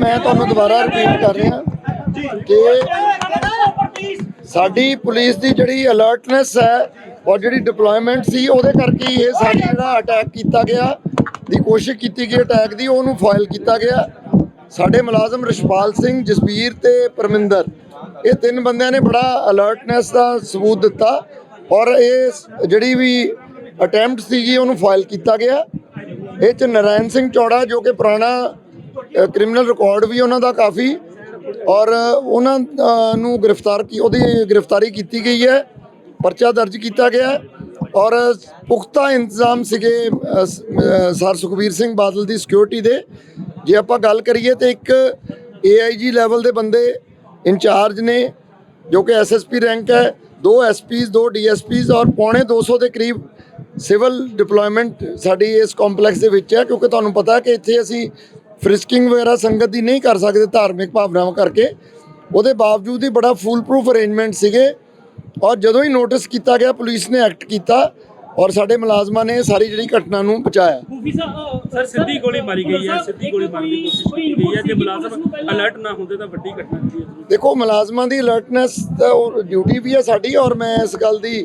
ਮੈਂ ਤੁਹਾਨੂੰ ਦੁਬਾਰਾ ਰਿਪੀਟ ਕਰ ਰਿਹਾ। ਕਿ ਸਾਡੀ ਪੁਲਿਸ ਦੀ ਜਿਹੜੀ ਅਲਰਟਨੈਸ ਹੈ ਔਰ ਜਿਹੜੀ ਡਿਪਲੋਇਮੈਂਟ ਸੀ ਉਹਦੇ ਕਰਕੇ ਇਹ ਸਾਡੀ ਜਿਹੜਾ ਅਟੈਕ ਕੀਤਾ ਗਿਆ। ਦੀ ਕੋਸ਼ਿਸ਼ ਕੀਤੀ ਗਈ ਅਟੈਕ ਦੀ ਉਹਨੂੰ ਫਾਇਲ ਕੀਤਾ ਗਿਆ। ਸਾਡੇ ਮੁਲਾਜ਼ਮ ਰਿਸ਼ਪਾਲ ਸਿੰਘ ਜਸਬੀਰ ਤੇ ਪਰਮਿੰਦਰ ਇਹ ਤਿੰਨ ਬੰਦਿਆਂ ਨੇ ਬੜਾ ਅਲਰਟਨੈਸ ਦਾ ਸਬੂਤ ਦਿੱਤਾ। ਔਰ ਇਹ ਜਿਹੜੀ ਵੀ ਅਟੈਂਪਟ ਸੀਗੀ ਉਹਨੂੰ ਫਾਇਲ ਕੀਤਾ ਗਿਆ। ਇਹ ਚ ਨਰਾਇਣ ਸਿੰਘ ਚੌੜਾ ਜੋ ਕਿ ਪੁਰਾਣਾ ਕ੍ਰਿਮੀਨਲ ਰਿਕਾਰਡ ਵੀ ਉਹਨਾਂ ਦਾ ਕਾਫੀ ਔਰ ਉਹਨਾਂ ਨੂੰ ਗ੍ਰਿਫਤਾਰ ਕੀ, ਉਹਦੀ ਗ੍ਰਿਫਤਾਰੀ ਕੀਤੀ ਗਈ ਹੈ, ਪਰਚਾ ਦਰਜ ਕੀਤਾ ਗਿਆ ਔਰ ਪੁਖਤਾ ਇੰਤਜ਼ਾਮ ਸੀਗੇ ਸਰ ਸੁਖਬੀਰ ਸਿੰਘ ਬਾਦਲ ਦੀ ਸਿਕਿਉਰਿਟੀ ਦੇ। ਜੇ ਆਪਾਂ ਗੱਲ ਕਰੀਏ ਤੇ ਇੱਕ ਏਆਈਜੀ ਲੈਵਲ ਦੇ ਬੰਦੇ ਇੰਚਾਰਜ ਨੇ, ਜੋ ਕਿ ਐਸਐਸਪੀ ਰੈਂਕ ਹੈ, ਦੋ ਐਸਪੀਸ ਦੋ ਡੀਐਸਪੀਸ ਔਰ ਪੌਣੇ 200 ਦੇ ਕਰੀਬ ਸਿਵਲ ਡਿਪਲੋਇਮੈਂਟ ਸਾਡੀ ਇਸ ਕੰਪਲੈਕਸ ਦੇ ਵਿੱਚ ਹੈ, ਕਿਉਂਕਿ ਤੁਹਾਨੂੰ ਪਤਾ ਕਿ ਇੱਥੇ ਅਸੀਂ ਫ੍ਰਿਸਕਿੰਗ ਵਗੈਰਾ ਸੰਗਤ ਦੀ ਨਹੀਂ ਕਰ ਸਕਦੇ ਧਾਰਮਿਕ ਭਾਵਨਾਵਾਂ ਕਰਕੇ। ਉਹਦੇ ਬਾਵਜੂਦ ਹੀ ਬੜਾ ਫੂਲ ਪ੍ਰੂਫ ਅਰੇਂਜਮੈਂਟ ਸੀਗੇ। ਔਰ ਜਦੋਂ ਹੀ ਨੋਟਿਸ ਕੀਤਾ ਗਿਆ ਪੁਲਿਸ ਨੇ ਐਕਟ ਕੀਤਾ ਔਰ ਸਾਡੇ ਮੁਲਾਜ਼ਮਾਂ ਨੇ ਸਾਰੀ ਜਿਹੜੀ ਘਟਨਾ ਨੂੰ ਬਚਾਇਆ। ਖੂਫੀ ਸਾਹਿਬ ਸਰ ਸਿੱਧੀ ਗੋਲੀ ਮਾਰੀ ਗਈ ਹੈ ਸਿੱਧੀ ਗੋਲੀ ਮਾਰਨ ਦੀ ਕੋਸ਼ਿਸ਼ ਕੀਤੀ ਗਈ ਹੈ ਜੇ ਮੁਲਾਜ਼ਮ ਅਲਰਟ ਨਾ ਹੁੰਦੇ ਤਾਂ ਵੱਡੀ ਘਟਨਾ ਹੁੰਦੀ ਹੈ। ਦੇਖੋ ਮੁਲਾਜ਼ਮਾਂ ਦੀ ਅਲਰਟਨੈਸ ਡਿਊਟੀ ਵੀ ਹੈ ਸਾਡੀ ਔਰ ਮੈਂ ਇਸ ਗੱਲ ਦੀ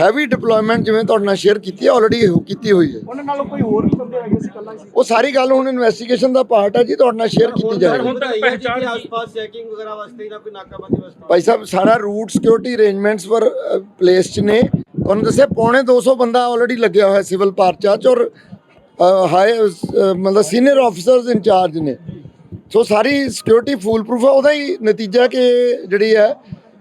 ਹੈਵੀ ਡਿਪਲੋਇਮੈਂਟ ਜਿਵੇਂ ਤੁਹਾਡੇ ਨਾਲ ਸ਼ੇਅਰ ਕੀਤੀ ਹੈ ਆਲਰੇਡੀ ਕੀਤੀ ਹੋਈ ਹੈ। ਉਹਨਾਂ ਨਾਲੋਂ ਕੋਈ ਹੋਰ ਵੀ ਬੰਦੇ ਹੈਗੇ ਸੀ ਕੱਲਾ ਹੀ ਸੀ? ਉਹ ਸਾਰੀ ਗੱਲ ਹੁਣ ਇਨਵੈਸਟੀਗੇਸ਼ਨ ਦਾ ਪਾਰਟ ਹੈ ਜੀ ਤੁਹਾਡੇ ਨਾਲ ਸ਼ੇਅਰ ਕੀਤੀ ਜਾਏਗੀ। ਹੁਣ ਤੱਕ ਪਹਿਚਾਣ ਆਸ-ਪਾਸ ਚੈਕਿੰਗ ਵਗੈਰਾ ਵਾਸਤੇ ਜਾਂ ਕੋਈ ਨਾਕਾਬੰਦੀ ਵਾਸਤੇ ਭਾਈ ਸਾਹਿਬ ਸਾਰਾ ਰੂਟ ਸਿਕਿਉਰਿਟੀ ਅਰੇਂਜਮੈਂਟਸ ਪਰ ਪਲੇਸ ਚ ਨੇ। ਤੁਹਾਨੂੰ ਦੱਸਿਆ ਪੌਣੇ 200 ਬੰਦਾ ਆਲਰੇਡੀ ਲੱਗਿਆ ਹੋਇਆ ਸਿਵਲ ਪਾਰਚਾ ਚ ਔਰ ਹਾਈ ਮਤਲਬ ਸੀਨੀਅਰ ਆਫੀਸਰਸ ਇੰਚਾਰਜ ਨੇ। ਸੋ ਸਾਰੀ ਸਿਕਿਉਰਿਟੀ ਫੂਲ ਪ੍ਰੂਫ ਹੈ ਉਹਦਾ ਹੀ ਨਤੀਜਾ ਕਿ ਜਿਹੜੀ ਹੈ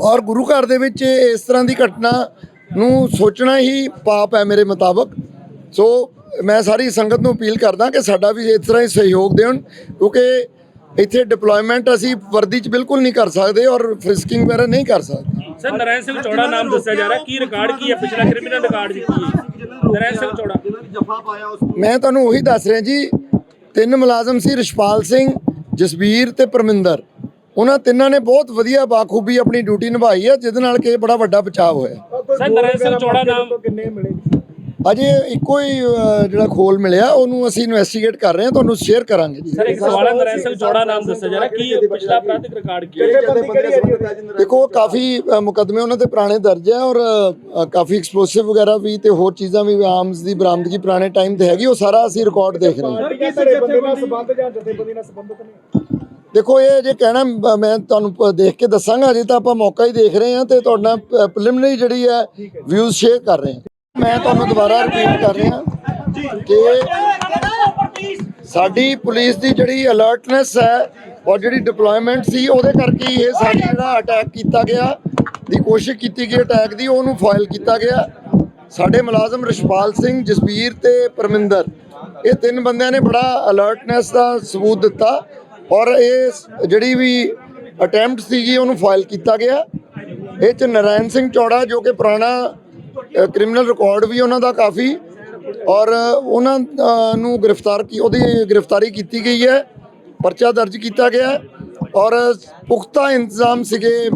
ਔਰ ਗੁਰੂ ਘਰ ਦੇ ਵਿੱਚ ਇਸ ਤਰ੍ਹਾਂ ਦੀ ਘਟਨਾ ਨੂੰ ਸੋਚਣਾ ਹੀ ਪਾਪ ਹੈ ਮੇਰੇ ਮੁਤਾਬਕ। ਸੋ ਮੈਂ ਸਾਰੀ ਸੰਗਤ ਨੂੰ ਅਪੀਲ ਕਰਦਾ ਕਿ ਸਾਡਾ ਵੀ ਇਸ ਤਰ੍ਹਾਂ ਹੀ ਸਹਿਯੋਗ ਦੇਣ ਕਿਉਂਕਿ ਇੱਥੇ ਡਿਪਲੋਇਮੈਂਟ ਅਸੀਂ ਵਰਦੀ 'ਚ ਬਿਲਕੁਲ ਨਹੀਂ ਕਰ ਸਕਦੇ ਔਰ ਫ੍ਰਿਸਕਿੰਗ ਵਗੈਰਾ ਨਹੀਂ ਕਰ ਸਕਦੇ। ਸਰ ਨਰਾਇਣ ਸਿੰਘ ਚੌੜਾ ਨਾਮ ਦੱਸਿਆ ਜਾ ਰਿਹਾ। ਕੀ ਰਿਕਾਰਡ ਕੀ ਹੈ? ਪਿਛਲਾ ਕ੍ਰਿਮੀਨਲ ਰਿਕਾਰਡ ਜੀ ਕੀ ਹੈ? ਨਰਾਇਣ ਸਿੰਘ ਚੌੜਾ। ਜਿਨ੍ਹਾਂ ਦੀ ਜਫਾ ਪਾਇਆ ਉਸ ਮੈਂ ਤੁਹਾਨੂੰ ਉਹੀ ਦੱਸ ਰਿਹਾ ਜੀ ਤਿੰਨ ਮੁਲਾਜ਼ਮ ਸੀ ਰਿਸ਼ਪਾਲ ਸਿੰਘ ਜਸਬੀਰ ਤੇ ਪਰਮਿੰਦਰ। ਉਹਨਾਂ ਤਿੰਨਾਂ ਨੇ ਬਹੁਤ ਵਧੀਆ ਬਾਖੂਬੀ ਆਪਣੀ ਡਿਊਟੀ ਨਿਭਾਈ ਹੈ ਜਿਹਦੇ ਨਾਲ ਕਿ ਇਹ ਬੜਾ ਵੱਡਾ ਬਚਾਅ ਹੋਇਆ। ਸਰ ਨਰਾਇਣ ਸਿੰਘ ਚੌੜਾ ਨਾਮ ਕਿੰਨੇ ਮਿਲੇ? ਅਜੇ ਇੱਕੋ ਹੀ ਜਿਹੜਾ ਖੋਲ ਮਿਲਿਆ ਉਹਨੂੰ ਅਸੀਂ ਇਨਵੈਸਟੀਗੇਟ ਕਰ ਰਹੇ ਹਾਂ ਤੁਹਾਨੂੰ ਸ਼ੇਅਰ ਕਰਾਂਗੇ ਜੀ। ਸਰ ਇੱਕ ਸਵਾਲ ਹੈ ਨਰਾਇਣ ਸਿੰਘ ਚੌੜਾ ਨਾਮ ਦੱਸਿਆ ਜਾ ਰਿਹਾ ਕੀ ਪਿਛਲਾ ਅਪਰਾਧਿਕ ਰਿਕਾਰਡ ਕੀ ਹੈ? ਦੇਖੋ ਕਾਫੀ ਮੁਕੱਦਮੇ ਉਹਨਾਂ ਤੇ ਪੁਰਾਣੇ ਦਰਜ ਹੈ ਔਰ ਕਾਫੀ ਐਕਸਪਲੋਸਿਵ ਵਗੈਰਾ ਵੀ ਤੇ ਹੋਰ ਚੀਜ਼ਾਂ ਵੀ ਆਰਮਸ ਦੀ ਬਰਾਮਦਗੀ ਪੁਰਾਣੇ ਟਾਈਮ ਤੇ ਹੈਗੀ ਉਹ ਸਾਰਾ ਅਸੀਂ ਰਿਕਾਰਡ ਦੇਖ ਰਹੇ ਹਾਂ। ਸਰ ਕਿਸੇ ਜਥੇਬੰਦੀ ਨਾਲ ਸੰਬੰਧ ਜਾਂ ਜਥੇਬੰਦੀ ਨਾਲ ਸੰਬੰਧਿਤ ਨਹੀਂ? ਦੇਖੋ ਇਹ ਜੇ ਕਹਿਣਾ ਮ- ਤੁਹਾਨੂੰ ਦੇਖ ਕੇ ਦੱਸਾਂਗਾ ਅਜੇ ਤਾਂ ਆਪਾਂ ਮੌਕਾ ਹੀ ਦੇਖ ਰਹੇ ਹਾਂ ਤੇ ਤੁਹਾਡੇ ਪ੍ਰੀਲਿਮਿਨਰੀ ਜਿਹੜੀ ਹੈ ਵਿਊਜ਼ ਸ਼ੇਅਰ ਕਰ ਰਹੇ ਹਾਂ। ਮੈਂ ਤੁਹਾਨੂੰ ਦੁਬਾਰਾ ਰਿਪੀਟ ਕਰ ਰਿਹਾ ਕਿ ਸਾਡੀ ਪੁਲਿਸ ਦੀ ਜਿਹੜੀ ਅਲਰਟਨੈਸ ਹੈ ਔਰ ਜਿਹੜੀ ਡਿਪਲੋਇਮੈਂਟ ਸੀ ਉਹਦੇ ਕਰਕੇ ਇਹ ਸਾਡੀ ਜਿਹੜਾ ਅਟੈਕ ਕੀਤਾ ਗਿਆ ਦੀ ਕੋਸ਼ਿਸ਼ ਕੀਤੀ ਗਈ ਅਟੈਕ ਦੀ ਉਹਨੂੰ ਫਾਇਲ ਕੀਤਾ ਗਿਆ। ਸਾਡੇ ਮੁਲਾਜ਼ਮ ਰਿਸ਼ਪਾਲ ਸਿੰਘ ਜਸਬੀਰ ਤੇ ਪਰਮਿੰਦਰ ਇਹ ਤਿੰਨ ਬੰਦਿਆਂ ਨੇ ਬੜਾ ਅਲਰਟਨੈਸ ਦਾ ਸਬੂਤ ਦਿੱਤਾ। ਔਰ ਇਹ ਜਿਹੜੀ ਵੀ ਅਟੈਂਪਟ ਸੀਗੀ, ਉਹਨੂੰ ਫਾਈਲ ਕੀਤਾ ਗਿਆ। ਇਹ ਚ ਨਰਾਇਣ ਸਿੰਘ ਚੌੜਾ, ਜੋ ਕਿ ਪੁਰਾਣਾ ਕ੍ਰਿਮੀਨਲ ਰਿਕਾਰਡ ਵੀ ਉਹਨਾਂ ਦਾ ਕਾਫੀ, ਔਰ ਉਹਨਾਂ ਨੂੰ ਗ੍ਰਿਫਤਾਰ ਕੀ, ਉਹਦੀ ਗ੍ਰਿਫਤਾਰੀ ਕੀਤੀ ਗਈ ਹੈ, ਪਰਚਾ ਦਰਜ ਕੀਤਾ ਗਿਆ ਔਰ ਪੁਖਤਾ ਇੰਤਜ਼ਾਮ ਸੀਗੇ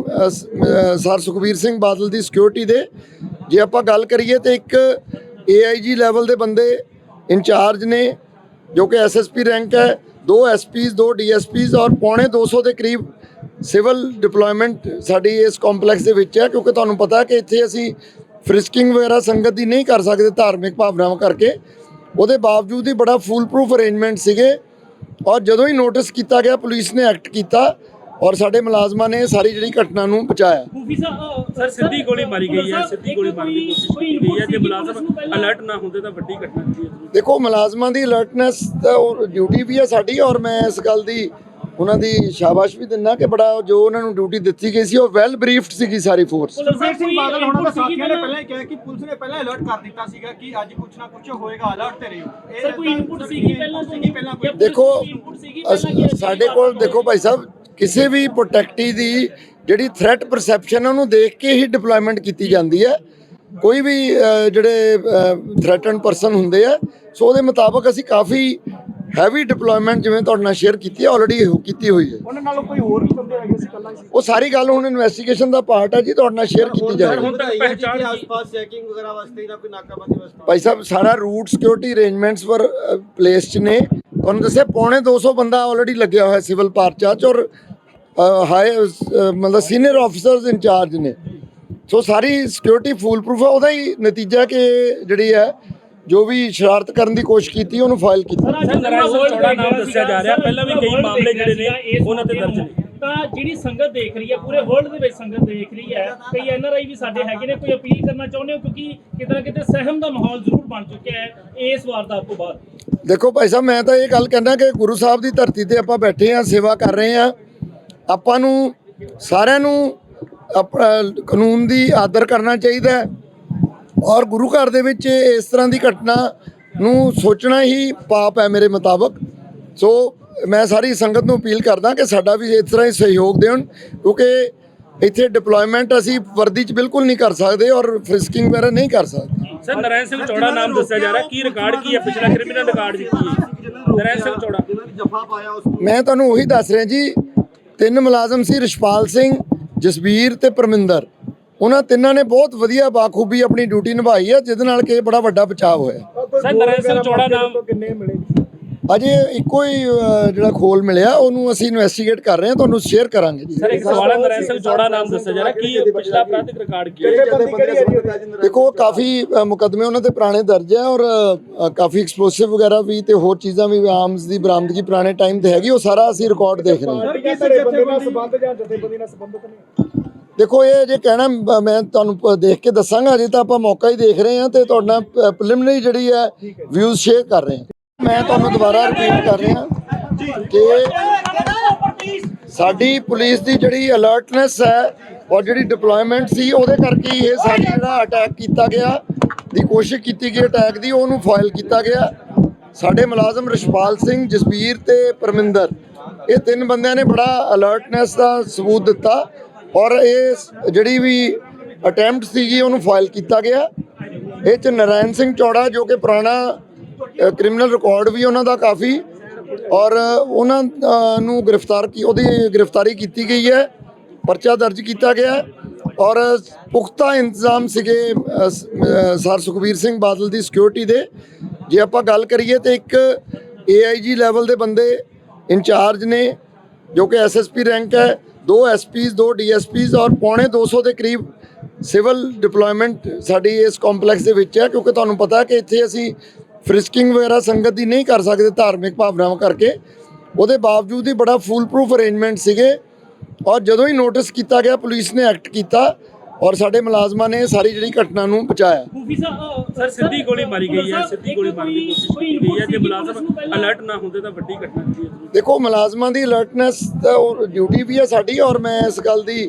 ਸਰ ਸੁਖਬੀਰ ਸਿੰਘ ਬਾਦਲ ਦੀ ਸਿਕਿਉਰਿਟੀ ਦੇ। ਜੇ ਆਪਾਂ ਗੱਲ ਕਰੀਏ ਤੇ ਇੱਕ ਏਆਈਜੀ ਲੈਵਲ ਦੇ ਬੰਦੇ ਇੰਚਾਰਜ ਨੇ, ਜੋ ਕਿ ਐਸਐਸਪੀ ਰੈਂਕ ਹੈ ਦੋ ਐਸਪੀਸ ਦੋ ਡੀਐਸਪੀਸ ਔਰ ਪੌਣੇ 200 ਦੇ ਕਰੀਬ ਸਿਵਲ ਡਿਪਲੋਇਮੈਂਟ ਸਾਡੀ ਇਸ ਕੰਪਲੈਕਸ ਦੇ ਵਿੱਚ ਹੈ, ਕਿਉਂਕਿ ਤੁਹਾਨੂੰ ਪਤਾ ਹੈ ਕਿ ਇੱਥੇ ਅਸੀਂ ਫ੍ਰਿਸਕਿੰਗ ਵਗੈਰਾ ਸੰਗਤ ਦੀ ਨਹੀਂ ਕਰ ਸਕਦੇ ਧਾਰਮਿਕ ਭਾਵਨਾਵਾਂ ਕਰਕੇ। ਉਹਦੇ ਬਾਵਜੂਦ ਹੀ ਬੜਾ ਫੂਲ ਪ੍ਰੂਫ ਅਰੇਂਜਮੈਂਟ ਸੀਗੇ ਔਰ ਜਦੋਂ ਹੀ ਨੋਟਿਸ ਕੀਤਾ ਗਿਆ, ਪੁਲਿਸ ਨੇ ਐਕਟ ਕੀਤਾ ਔਰ ਸਾਡੇ ਮੁਲਾਜ਼ਮਾਂ ਨੇ ਸਾਰੀ ਜਿਹੜੀ ਘਟਨਾ ਨੂੰ ਬਚਾਇਆ ਸਰ ਸਿੱਧੀ ਗੋਲੀ ਮਾਰੀ ਗਈ ਹੈ ਸਿੱਧੀ ਗੋਲੀ ਮਾਰਨ ਦੀ ਕੋਸ਼ਿਸ਼ ਕੀਤੀ ਗਈ ਹੈ ਜੇ ਮੁਲਾਜ਼ਮ ਅਲਰਟ ਨਾ ਹੁੰਦੇ ਤਾਂ ਵੱਡੀ ਘਟਨਾ ਹੁੰਦੀ ਹੈ। ਦੇਖੋ ਮੁਲਾਜ਼ਮਾਂ ਦੀ ਅਲਰਟਨੈਸ ਤਾਂ ਡਿਊਟੀ ਵੀ ਹੈ ਸਾਡੀ ਔਰ ਮੈਂ ਇਸ ਗੱਲ ਦੀ ਉਹਨਾਂ ਦੀ ਸ਼ਾਬਾਸ਼ ਵੀ ਦਿੰਦਾ ਕਿ ਬੜਾ ਜੋ ਉਹਨਾਂ ਨੂੰ ਡਿਊਟੀ ਦਿੱਤੀ ਗਈ ਸੀ ਉਹ ਵੈਲ ਬਰੀਫਡ ਸੀਗੀ ਸਾਰੀ ਫੋਰਸ ਸੁਖਬੀਰ ਸਿੰਘ ਬਾਦਲ ਹੋਣਾ ਦਾ ਸਾਥੀਆਂ ਨੇ ਪਹਿਲਾਂ ਹੀ ਕਿਹਾ ਕਿ ਪੁਲਿਸ ਨੇ ਪਹਿਲਾਂ ਅਲਰਟ ਕਰ ਦਿੱਤਾ ਸੀਗਾ ਕਿ ਅੱਜ ਕੁਛ ਨਾ ਕੁਛ ਹੋਏਗਾ ਅਲਰਟ ਤੇ ਰਹੋ। ਸਰ ਕੋਈ ਇਨਪੁਟ ਸੀਗੀ ਪਹਿਲਾਂ ਸੀਗੀ ਪਹਿਲਾਂ ਕੋਈ ਦੇਖੋ ਸਾਡੇ ਕੋਲ ਦੇਖੋ ਭਾਈ ਸਾਹਿਬ ਕਿਸੇ ਵੀ ਪ੍ਰੋਟੈਕਟੀ ਦੀ ਜਿਹੜੀ ਥ੍ਰੈਟ ਪਰਸੈਪਸ਼ਨ ਉਹਨੂੰ ਦੇਖ ਕੇ ਹੀ ਡਿਪਲੋਇਮੈਂਟ ਕੀਤੀ ਜਾਂਦੀ ਹੈ ਕੋਈ ਵੀ ਜਿਹੜੇ ਥ੍ਰੈਟਨਡ ਪਰਸਨ ਹੁੰਦੇ ਆ ਸੋ ਉਹਦੇ ਮੁਤਾਬਕ ਅਸੀਂ ਕਾਫੀ ਹੈਵੀ ਡਿਪਲੋਇਮੈਂਟ ਜਿਵੇਂ ਤੁਹਾਡੇ ਨਾਲ ਸ਼ੇਅਰ ਕੀਤੀ ਹੈ ਆਲਰੇਡੀ ਕੀਤੀ ਹੋਈ ਹੈ ਉਹਨਾਂ ਨਾਲ ਕੋਈ ਹੋਰ ਵੀ ਬੰਦੇ ਹੈਗੇ ਸੀ ਕੱਲਾ ਸੀ? ਉਹ ਸਾਰੀ ਗੱਲ ਹੁਣ ਇਨਵੈਸਟੀਗੇਸ਼ਨ ਦਾ ਪਾਰਟ ਹੈ ਜੀ ਤੁਹਾਡੇ ਨਾਲ ਸ਼ੇਅਰ ਕੀਤੀ ਜਾਏਗੀ। ਹੁਣ ਪਹਿਚਾਣ ਆਸ-ਪਾਸ ਚੈਕਿੰਗ ਵਗੈਰਾ ਵਾਸਤੇ ਜਾਂ ਕੋਈ ਨਾਕਾਬੰਦੀ ਵਾਸਤੇ ਭਾਈ ਸਾਹਿਬ ਸਾਰਾ ਰੂਟ ਸਿਕਿਉਰਿਟੀ ਅਰੇਂਜਮੈਂਟਸ ਪਰ ਪਲੇਸ 'ਚ ਨੇ। ਤੁਹਾਨੂੰ ਦੱਸਿਆ ਪੌਣੇ 200 ਬੰਦਾ ਆਲਰੇਡੀ ਲੱਗਿਆ ਹੋਇਆ ਸਿਵਲ ਪਾਰਚਾ ਚ ਔਰ ਹਾਈ ਮਤਲਬ ਸੀਨੀਅਰ ਆਫੀਸਰਸ ਇੰਚਾਰਜ ਨੇ ਸੋ ਸਾਰੀ ਸਿਕਿਉਰਿਟੀ ਫੂਲ ਪ੍ਰੂਫ ਹੈ ਉਹਦਾ ਹੀ ਨਤੀਜਾ ਕਿ ਜਿਹੜੀ ਹੈ ਜੋ ਵੀ ਸ਼ਰਾਰਤ ਕਰਨ ਦੀ ਕੋਸ਼ਿਸ਼ ਕੀਤੀ ਉਹਨੂੰ ਫਾਈਲ ਕੀਤਾ ਸਰ, ਨਾਰਾਇਣ ਸਿੰਘ ਚੌੜਾ ਨਾਮ ਦੱਸਿਆ ਜਾ ਰਿਹਾ। ਪਹਿਲਾਂ ਵੀ ਕਈ ਮਾਮਲੇ ਜਿਹੜੇ ਨੇ ਉਹਨਾਂ ਤੇ ਦਰਜ ਨੇ। ਤਾਂ ਜਿਹੜੀ ਸੰਗਤ ਦੇਖ ਰਹੀ ਹੈ, ਪੂਰੇ ਵਰਲਡ ਦੇ ਵਿੱਚ ਸੰਗਤ ਦੇਖ ਰਹੀ ਹੈ। ਕਈ ਐਨਆਰਆਈ ਵੀ ਸਾਡੇ ਹੈਗੇ ਨੇ, ਕੋਈ ਅਪੀਲ ਕਰਨਾ ਚਾਹੁੰਦੇ ਹੋ? ਕਿਉਂਕਿ ਕਿਤੇ ਨਾ ਕਿਤੇ ਸਹਿਮ ਦਾ ਮਾਹੌਲ ਜ਼ਰੂਰ ਬਣ ਚੁੱਕਿਆ ਹੈ ਇਸ ਵਾਰਦਾਤ ਤੋਂ ਬਾਅਦ। ਦੇਖੋ ਭਾਈ ਸਾਹਿਬ, ਮੈਂ ਤਾਂ ਇਹ ਗੱਲ ਕਹਿੰਦਾ ਕਿ ਗੁਰੂ ਸਾਹਿਬ ਦੀ ਧਰਤੀ ਤੇ ਆਪਾਂ ਬੈਠੇ ਆ ਸੇਵਾ ਕਰ ਰਹੇ ਆ ਆਪਾਂ ਨੂੰ ਸਾਰਿਆਂ ਨੂੰ ਕਾਨੂੰਨ ਦੀ ਆਦਰ ਕਰਨਾ ਚਾਹੀਦਾ ਔਰ ਗੁਰੂ ਘਰ ਦੇ ਵਿੱਚ ਇਸ ਤਰ੍ਹਾਂ ਦੀ ਘਟਨਾ ਨੂੰ ਸੋਚਣਾ ਹੀ ਪਾਪ ਹੈ ਮੇਰੇ ਮੁਤਾਬਕ। ਸੋ ਮੈਂ ਸਾਰੀ ਸੰਗਤ ਨੂੰ ਅਪੀਲ ਕਰਦਾ ਕਿ ਸਾਡਾ ਵੀ ਇਸ ਤਰ੍ਹਾਂ ਹੀ ਸਹਿਯੋਗ ਦੇਣ ਕਿਉਂਕਿ ਇੱਥੇ ਡਿਪਲੋਇਮੈਂਟ ਅਸੀਂ ਵਰਦੀ 'ਚ ਬਿਲਕੁਲ ਨਹੀਂ ਕਰ ਸਕਦੇ ਔਰ ਫਿਸਕਿੰਗ ਵਗੈਰਾ ਨਹੀਂ ਕਰ ਸਕਦੇ। ਸਰ ਨਰੈਣ ਸਿੰਘ ਚੌੜਾ ਨਾਮ ਦੱਸਿਆ ਜਾ ਰਿਹਾ। ਕੀ ਰਿਕਾਰਡ ਕੀ ਹੈ? ਪਿਛਲਾ ਕ੍ਰਿਮੀਨਲ ਰਿਕਾਰਡ ਜੀ ਕੀ ਹੈ? ਨਰੈਣ ਸਿੰਘ ਚੌੜਾ। ਮੈਂ ਤੁਹਾਨੂੰ ਉਹੀ ਦੱਸ ਰਿਹਾ ਜੀ ਤਿੰਨ ਮੁਲਾਜ਼ਮ ਸੀ ਰਿਸ਼ਪਾਲ ਸਿੰਘ ਜਸਵੀਰ ਤੇ ਪਰਮਿੰਦਰ। ਉਹਨਾਂ ਤਿੰਨਾਂ ਨੇ ਬਹੁਤ ਵਧੀਆ ਬਾਖੂਬੀ ਆਪਣੀ ਡਿਊਟੀ ਨਿਭਾਈ ਹੈ ਜਿਹਦੇ ਨਾਲ ਕਿ ਬੜਾ ਵੱਡਾ ਬਚਾਅ ਹੋਇਆ। ਸਰ ਨਰੈਣ ਸਿੰਘ ਚੌੜਾ ਨਾਮ ਕਿੰਨੇ ਮਿਲੇ? ਅਜੇ ਇੱਕੋ ਹੀ ਜਿਹੜਾ ਖੋਲ ਮਿਲਿਆ ਉਹਨੂੰ ਅਸੀਂ ਇਨਵੈਸਟੀਗੇਟ ਕਰ ਰਹੇ ਹਾਂ ਤੁਹਾਨੂੰ ਸ਼ੇਅਰ ਕਰਾਂਗੇ ਜੀ। ਸਰ ਇੱਕ ਸਵਾਲ ਹੈ ਚੌੜਾ ਨਾਮ ਦੱਸਿਆ ਜਾ ਰਿਹਾ ਕੀ ਪਿਛਲਾ ਅਪਰਾਧਿਕ ਰਿਕਾਰਡ ਕੀ ਹੈ? ਦੇਖੋ ਕਾਫੀ ਅ, ਮੁਕੱਦਮੇ ਉਹਨਾਂ ਤੇ ਪੁਰਾਣੇ ਦਰਜ ਹੈ ਔਰ ਅ, ਕਾਫੀ ਐਕਸਪਲੋਸਿਵ ਵਗੈਰਾ ਵੀ ਤੇ ਹੋਰ ਚੀਜ਼ਾਂ ਵੀ ਆਰਮਸ ਦੀ ਬਰਾਮਦਗੀ ਪੁਰਾਣੇ ਟਾਈਮ ਤੇ ਹੈਗੀ ਉਹ ਸਾਰਾ ਅਸੀਂ ਰਿਕਾਰਡ ਦੇਖ ਰਹੇ ਹਾਂ। ਕਿਸੇ ਜਥੇਬੰਦੀ? ਨਾਲ ਸੰਬੰਧ ਜਾਂ ਜਥੇਬੰਦੀ ਨਾਲ ਸੰਬੰਧਿਤ ਨਹੀਂ ਦੇਖੋ ਇਹ ਜੇ ਕਹਿਣਾ ਮ- ਮੈਂ ਤੁਹਾਨੂੰ ਪ- ਦੇਖ ਕੇ ਦੱਸਾਂਗਾ ਅਜੇ ਤਾਂ ਆਪਾਂ ਮੌਕਾ ਹੀ ਦੇਖ ਰਹੇ ਹਾਂ ਤੇ ਤੁਹਾਡੇ ਨਾਲ ਪ੍ਰੀਲਿਮਿਨਰੀ ਜਿਹੜੀ ਹੈ ਵਿਊਜ਼ ਸ਼ੇਅਰ ਕਰ ਰਹੇ ਹਾਂ। ਮੈਂ ਤੁਹਾਨੂੰ ਦੁਬਾਰਾ ਰਿਪੀਟ ਕਰ ਰਿਹਾ। ਕਿ ਸਾਡੀ ਪੁਲਿਸ ਦੀ ਜਿਹੜੀ ਅਲਰਟਨੈਸ ਹੈ ਔਰ ਜਿਹੜੀ ਡਿਪਲੋਇਮੈਂਟ ਸੀ ਉਹਦੇ ਕਰਕੇ ਇਹ ਸਾਡੀ ਜਿਹੜਾ ਅਟੈਕ ਕੀਤਾ ਗਿਆ। ਦੀ ਕੋਸ਼ਿਸ਼ ਕੀਤੀ ਗਈ ਅਟੈਕ ਦੀ ਉਹਨੂੰ ਫਾਇਲ ਕੀਤਾ ਗਿਆ। ਸਾਡੇ ਮੁਲਾਜ਼ਮ ਰਿਸ਼ਪਾਲ ਸਿੰਘ ਜਸਬੀਰ ਤੇ ਪਰਮਿੰਦਰ ਇਹ ਤਿੰਨ ਬੰਦਿਆਂ ਨੇ ਬੜਾ ਅਲਰਟਨੈਸ ਦਾ ਸਬੂਤ ਦਿੱਤਾ। ਔਰ ਇਹ ਜਿਹੜੀ ਵੀ ਅਟੈਂਪਟ ਸੀਗੀ ਉਹਨੂੰ ਫਾਈਲ ਕੀਤਾ ਗਿਆ। ਇਹ ਚ ਨਰਾਇਣ ਸਿੰਘ ਚੌੜਾ ਜੋ ਕਿ ਪੁਰਾਣਾ ਕ੍ਰਿਮੀਨਲ ਰਿਕਾਰਡ ਵੀ ਉਹਨਾਂ ਦਾ ਕਾਫੀ ਔਰ ਉਹਨਾਂ ਨੂੰ ਗ੍ਰਿਫਤਾਰ ਕੀ, ਉਹਦੀ ਗ੍ਰਿਫਤਾਰੀ ਕੀਤੀ ਗਈ ਹੈ, ਪਰਚਾ ਦਰਜ ਕੀਤਾ ਗਿਆ ਔਰ ਪੁਖਤਾ ਇੰਤਜ਼ਾਮ ਸੀਗੇ ਸਰ ਸੁਖਬੀਰ ਸਿੰਘ ਬਾਦਲ ਦੀ ਸਿਕਿਉਰਿਟੀ ਦੇ। ਜੇ ਆਪਾਂ ਗੱਲ ਕਰੀਏ ਤੇ ਇੱਕ ਏਆਈਜੀ ਲੈਵਲ ਦੇ ਬੰਦੇ ਇੰਚਾਰਜ ਨੇ, ਜੋ ਕਿ ਐਸਐਸਪੀ ਰੈਂਕ ਹੈ, ਦੋ ਐਸਪੀਸ ਦੋ ਡੀਐਸਪੀਸ ਔਰ ਪੌਣੇ 200 ਦੇ ਕਰੀਬ ਸਿਵਲ ਡਿਪਲੋਇਮੈਂਟ ਸਾਡੀ ਇਸ ਕੰਪਲੈਕਸ ਦੇ ਵਿੱਚ ਹੈ, ਕਿਉਂਕਿ ਤੁਹਾਨੂੰ ਪਤਾ ਕਿ ਇੱਥੇ ਅਸੀਂ ਫ੍ਰਿਸਕਿੰਗ ਵਗੈਰਾ ਸੰਗਤ ਦੀ ਨਹੀਂ ਕਰ ਸਕਦੇ ਧਾਰਮਿਕ ਭਾਵਨਾਵਾਂ ਕਰਕੇ। ਉਹਦੇ ਬਾਵਜੂਦ ਹੀ ਬੜਾ ਫੂਲ ਪ੍ਰੂਫ ਅਰੇਂਜਮੈਂਟ ਸੀਗੇ। ਔਰ ਜਦੋਂ ਹੀ ਨੋਟਿਸ ਕੀਤਾ ਗਿਆ ਪੁਲਿਸ ਨੇ ਐਕਟ ਕੀਤਾ ਔਰ ਸਾਡੇ ਮੁਲਾਜ਼ਮਾਂ ਨੇ ਸਾਰੀ ਜਿਹੜੀ ਘਟਨਾ ਨੂੰ ਬਚਾਇਆ। ਖੂਫੀ ਸਾਹਿਬ ਸਰ ਸਿੱਧੀ ਗੋਲੀ ਮਾਰੀ ਗਈ ਹੈ ਸਿੱਧੀ ਗੋਲੀ ਮਾਰਨ ਦੀ ਕੋਸ਼ਿਸ਼ ਕੀਤੀ ਗਈ ਹੈ ਜੇ ਮੁਲਾਜ਼ਮ ਅਲਰਟ ਨਾ ਹੁੰਦੇ ਤਾਂ ਵੱਡੀ ਘਟਨਾ ਹੁੰਦੀ ਹੈ। ਦੇਖੋ ਮੁਲਾਜ਼ਮਾਂ ਦੀ ਅਲਰਟਨੈਸ ਡਿਊਟੀ ਵੀ ਹੈ ਸਾਡੀ ਔਰ ਮੈਂ ਇਸ ਗੱਲ ਦੀ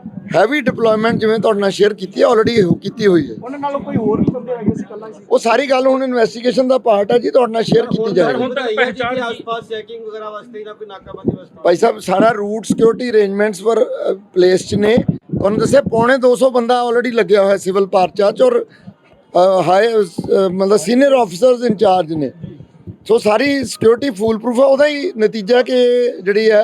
ਹੈਵੀ ਡਿਪਲੋਇਮੈਂਟ ਜਿਵੇਂ ਤੁਹਾਡੇ ਨਾਲ ਸ਼ੇਅਰ ਕੀਤੀ ਹੈ ਆਲਰੇਡੀ ਕੀਤੀ ਹੋਈ ਹੈ। ਉਹਨਾਂ ਨਾਲ ਕੋਈ ਹੋਰ ਵੀ ਬੰਦੇ ਹੈਗੇ ਸੀ ਕੱਲਾ ਹੀ ਉਹ ਸਾਰੀ ਗੱਲ ਹੁਣ ਇਨਵੈਸਟੀਗੇਸ਼ਨ ਦਾ ਪਾਰਟ ਹੈ ਜੀ ਤੁਹਾਡੇ ਨਾਲ ਸ਼ੇਅਰ ਕੀਤੀ ਜਾਏਗੀ। ਹੁਣ ਤਾਂ ਪਹਿਚਾਣ ਆਸ-ਪਾਸ ਚੈਕਿੰਗ ਵਗੈਰਾ ਵਾਸਤੇ ਜਾਂ ਕੋਈ ਨਾਕਾਬੰਦੀ ਵਾਸਤੇ ਭਾਈ ਸਾਹਿਬ ਸਾਰਾ ਰੂਟ ਸਿਕਿਉਰਿਟੀ ਅਰੇਂਜਮੈਂਟਸ ਵਰ ਪਲੇਸ ਚ ਨੇ। ਤੁਹਾਨੂੰ ਦੱਸਿਆ ਪੌਣੇ 200 ਬੰਦਾ ਆਲਰੇਡੀ ਲੱਗਿਆ ਹੋਇਆ ਸਿਵਲ ਪਾਰਚਾ ਚ ਔਰ ਹਾਈ ਮਤਲਬ ਸੀਨੀਅਰ ਆਫੀਸਰਸ ਇਨਚਾਰਜ ਨੇ। ਸੋ ਸਾਰੀ ਸਿਕਿਉਰਿਟੀ ਫੂਲ ਪ੍ਰੂਫ ਹੈ ਉਹਦਾ ਹੀ ਨਤੀਜਾ ਕਿ ਜਿਹੜੀ ਹੈ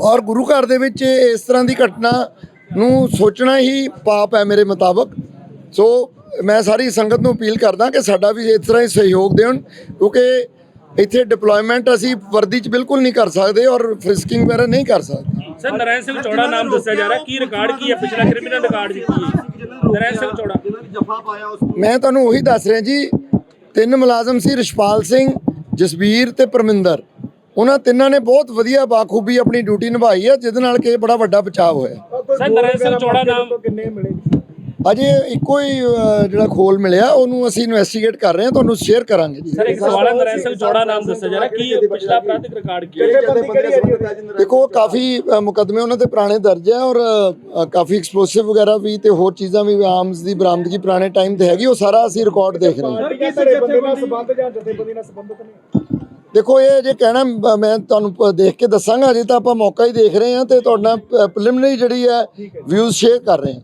ਔਰ ਗੁਰੂ ਘਰ ਦੇ ਵਿੱਚ ਇਸ ਤਰ੍ਹਾਂ ਦੀ ਘਟਨਾ ਨੂੰ ਸੋਚਣਾ ਹੀ ਪਾਪ ਹੈ ਮੇਰੇ ਮੁਤਾਬਕ। ਸੋ ਮੈਂ ਸਾਰੀ ਸੰਗਤ ਨੂੰ ਅਪੀਲ ਕਰਦਾ ਕਿ ਸਾਡਾ ਵੀ ਇਸ ਤਰ੍ਹਾਂ ਹੀ ਸਹਿਯੋਗ ਦੇਣ ਕਿਉਂਕਿ ਇੱਥੇ ਡਿਪਲੋਇਮੈਂਟ ਅਸੀਂ ਵਰਦੀ 'ਚ ਬਿਲਕੁਲ ਨਹੀਂ ਕਰ ਸਕਦੇ ਔਰ ਫ੍ਰਿਸਕਿੰਗ ਵਗੈਰਾ ਨਹੀਂ ਕਰ ਸਕਦੇ। ਸਰ ਨਰਾਇਣ ਸਿੰਘ ਚੌੜਾ ਨਾਮ ਦੱਸਿਆ ਜਾ ਰਿਹਾ। ਕੀ ਰਿਕਾਰਡ ਕੀ ਹੈ? ਪਿਛਲਾ ਕ੍ਰਿਮੀਨਲ ਰਿਕਾਰਡ ਜੀ ਕੀ ਹੈ? ਨਰਾਇਣ ਸਿੰਘ ਚੌੜਾ। ਮੈਂ ਤੁਹਾਨੂੰ ਉਹੀ ਦੱਸ ਰਿਹਾ ਜੀ ਤਿੰਨ ਮੁਲਾਜ਼ਮ ਸੀ ਰਿਸ਼ਪਾਲ ਸਿੰਘ ਜਸਵੀਰ ਤੇ ਪਰਮਿੰਦਰ। ਉਹਨਾਂ ਤਿੰਨਾਂ ਨੇ ਬਹੁਤ ਵਧੀਆ ਬਾਖੂਬੀ ਆਪਣੀ ਡਿਊਟੀ ਨਿਭਾਈ ਹੈ ਜਿਹਦੇ ਨਾਲ ਕਿ ਬੜਾ ਵੱਡਾ ਬਚਾਅ ਹੋਇਆ। ਸਰ ਨਰਾਇਣ ਸਿੰਘ ਚੌੜਾ ਨਾਮ ਅਜੇ ਇੱਕੋ ਹੀ ਜਿਹੜਾ ਖੋਲ ਮਿਲਿਆ ਉਹਨੂੰ ਅਸੀਂ ਇਨਵੈਸਟੀਗੇਟ ਕਰ ਰਹੇ ਹਾਂ ਤੁਹਾਨੂੰ ਸ਼ੇਅਰ ਕਰਾਂਗੇ ਜੀ। ਸਰ ਇੱਕ ਸਵਾਲ ਹੈ ਸਿੰਘ ਚੌੜਾ ਨਾਮ ਦੱਸਿਆ ਜਾ ਰਿਹਾ ਕੀ ਪਿਛਲਾ ਅਪਰਾਧਿਕ ਰਿਕਾਰਡ ਕੀ ਹੈ? ਦੇਖੋ ਕਾਫੀ ਮੁਕੱਦਮੇ ਉਹਨਾਂ ਤੇ ਪੁਰਾਣੇ ਦਰਜ ਹੈ ਔਰ ਕਾਫੀ ਐਕਸਪਲੋਸਿਵ ਵਗੈਰਾ ਵੀ ਤੇ ਹੋਰ ਚੀਜ਼ਾਂ ਵੀ ਆਰਮਸ ਦੀ ਬਰਾਮਦਗੀ ਪੁਰਾਣੇ ਟਾਈਮ ਤੇ ਹੈਗੀ ਉਹ ਸਾਰਾ ਅਸੀਂ ਰਿਕਾਰਡ ਦੇਖ ਰਹੇ ਹਾਂ। ਦੇਖੋ ਇਹ ਜੇ ਕਹਿਣਾ ਮ- ਤੁਹਾਨੂੰ ਦੇਖ ਕੇ ਦੱਸਾਂਗਾ ਅਜੇ ਤਾਂ ਆਪਾਂ ਮੌਕਾ ਹੀ ਦੇਖ ਰਹੇ ਹਾਂ ਤੇ ਤੁਹਾਡਾ ਪ੍ਰੀਲਿਮਿਨਰੀ ਜਿਹੜੀ ਹੈ ਵਿਊਜ਼ ਸ਼ੇਅਰ ਕਰ ਰਹੇ ਹਾਂ।